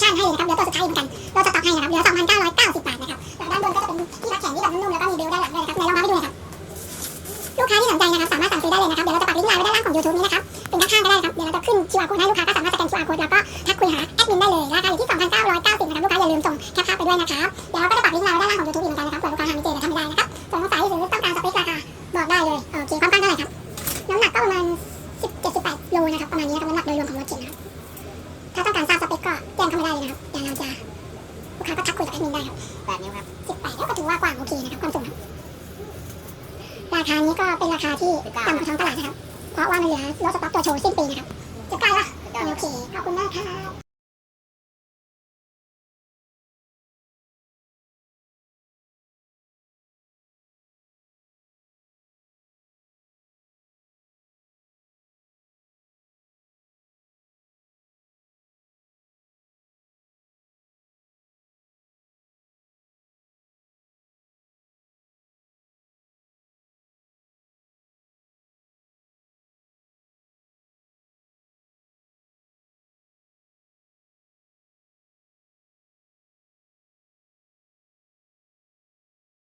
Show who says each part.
Speaker 1: ชั่นให้นะครับเหลือตัวสุดท้ายเหมือนกันเราจะตัดให้นะครับเหลือ2,990บาทนะครับแล้วด้านบนก็จะเป็นที่รัดแขนที่แบบนุ่มๆแล้วก็มีเบลด้านหลังด้วยนะครับไหนลองมาให้ดูน่อยครับลูกค้าที่สนใจนะครับสามารถสั่งซื้อได้เลยนะครับเดี๋ยวเราจะปักลิงก์ไลน์ไว้ด้านล่างของ YouTube นี้นะครับเป็นข้างๆก็ได้นะครับเดี๋ยวเราจะขึ้น QR code ให้ลูกค้าก็สามารถสแกน QR code แล้วก็ทักคุยหาแอดมินได้เลยราคาอยู่ที่2,990นะครับลูกค้าอย่าลืมส่งแคปภาพไปด้วยนะครับเดี๋ยวเราก็จะปักลิงก์ไลน์ไว้ด้านล่างของ YouTube อีกเหมือนกันนะครับเผื่อลูกค้าหาไม่เจอหรือทำไม่ได้นะครับส่วนลูกค้าที่ซื้อต้องการสเปคราคาบอกได้เลยโอเคความกว้างเท่าไหร่ครับน้ำหนักก็ประมาณ10 78โลนะครับประมาณนี้นะครับน้ำหนักโดยรวมของรถเก๋งนะครับ ถ้าต้องการทราบส เปคก็แจ้งเข้ามาได้เลยนะครับเดี๋ยวเราจะลูกค้าก็ทักคุยกับแอดมินได้ครับแปดนิ้วครับสิบแปดก็ถือว่ากว้างโอเคนะครับความสูงครับราคานี้ก็เป็นราคาที่ต่ำกว่าท้องตลาดนะครับ เพราะว่ามันเหลือรถสต็อกตัวโชว์สิ้นปีนะครับจะใกล้ละโอเคขอบคุณมากครับ